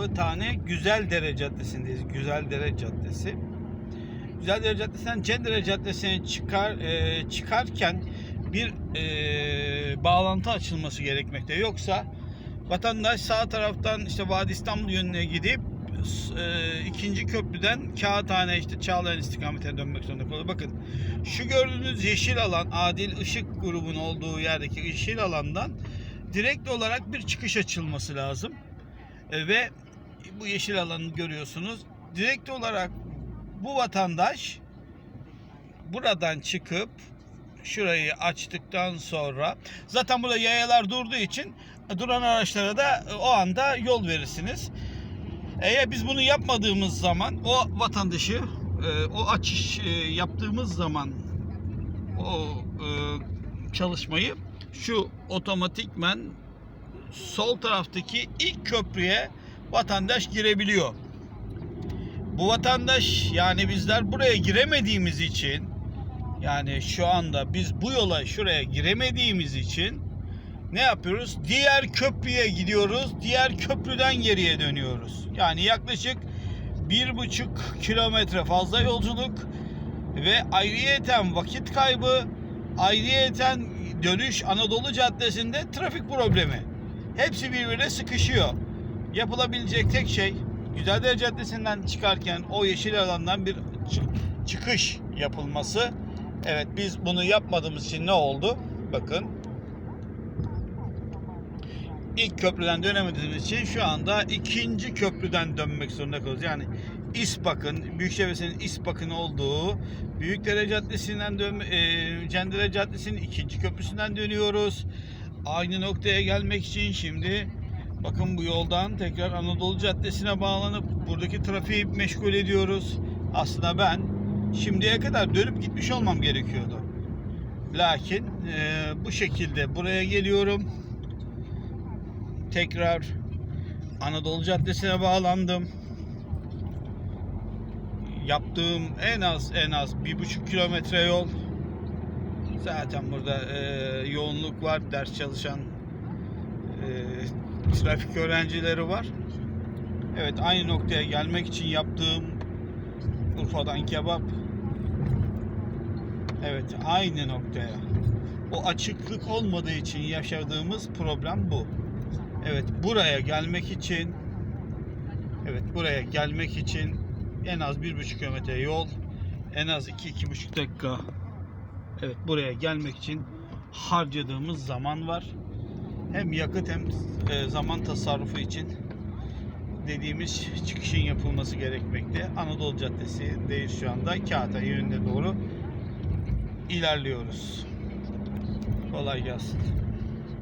Kağıthane Güzeldere Caddesi'ndeyiz. Güzeldere Caddesi. Güzeldere Caddesi'nden Cendere Caddesi'ne çıkar e, çıkarken bir e, bağlantı açılması gerekmekte. Yoksa vatandaş sağ taraftan işte Vadi İstanbul yönüne gidip e, ikinci köprüden Kağıthane işte Çağlayan istikametine dönmek zorunda kalıyor. Bakın şu gördüğünüz yeşil alan Adil Işık grubun olduğu yerdeki yeşil alandan direkt olarak bir çıkış açılması lazım. E, ve bu yeşil alanı görüyorsunuz. Direkt olarak bu vatandaş buradan çıkıp şurayı açtıktan sonra zaten burada yayalar durduğu için duran araçlara da o anda yol verirsiniz. Eğer biz bunu yapmadığımız zaman o vatandaşı e, o açış e, yaptığımız zaman o e, çalışmayı şu otomatikmen sol taraftaki ilk köprüye vatandaş girebiliyor. Bu vatandaş yani bizler buraya giremediğimiz için yani şu anda biz bu yola şuraya giremediğimiz için ne yapıyoruz? Diğer köprüye gidiyoruz. Diğer köprüden geriye dönüyoruz. Yani yaklaşık bir buçuk kilometre fazla yolculuk ve ayrıyeten vakit kaybı, ayrıyeten dönüş Anadolu Caddesi'nde trafik problemi. Hepsi birbirine sıkışıyor. Yapılabilecek tek şey Güzeldere Caddesi'nden çıkarken o yeşil alandan bir çı- çıkış yapılması. Evet biz bunu yapmadığımız için ne oldu? Bakın. İlk köprüden dönemediğimiz için şu anda ikinci köprüden dönmek zorunda kalıyoruz. Yani İspak'ın, Büyükşehir'in İspak'ın olduğu Büyükdere Caddesi'nden dön e, Cendere Caddesi'nin ikinci köprüsünden dönüyoruz. Aynı noktaya gelmek için şimdi bakın bu yoldan tekrar Anadolu Caddesi'ne bağlanıp buradaki trafiği meşgul ediyoruz. Aslında ben şimdiye kadar dönüp gitmiş olmam gerekiyordu. Lakin e, bu şekilde buraya geliyorum. Tekrar Anadolu Caddesi'ne bağlandım. Yaptığım en az en az bir buçuk kilometre yol. Zaten burada e, yoğunluk var. Ders çalışan e, trafik öğrencileri var. Evet aynı noktaya gelmek için yaptığım Urfa'dan kebap. Evet aynı noktaya. O açıklık olmadığı için yaşadığımız problem bu. Evet buraya gelmek için Evet buraya gelmek için en az bir buçuk kilometre yol en az iki iki buçuk dakika Evet buraya gelmek için harcadığımız zaman var. Hem yakıt hem e, zaman tasarrufu için dediğimiz çıkışın yapılması gerekmekte. Anadolu Caddesi'ndeyiz şu anda. Kağıthane yönüne doğru ilerliyoruz. Kolay gelsin.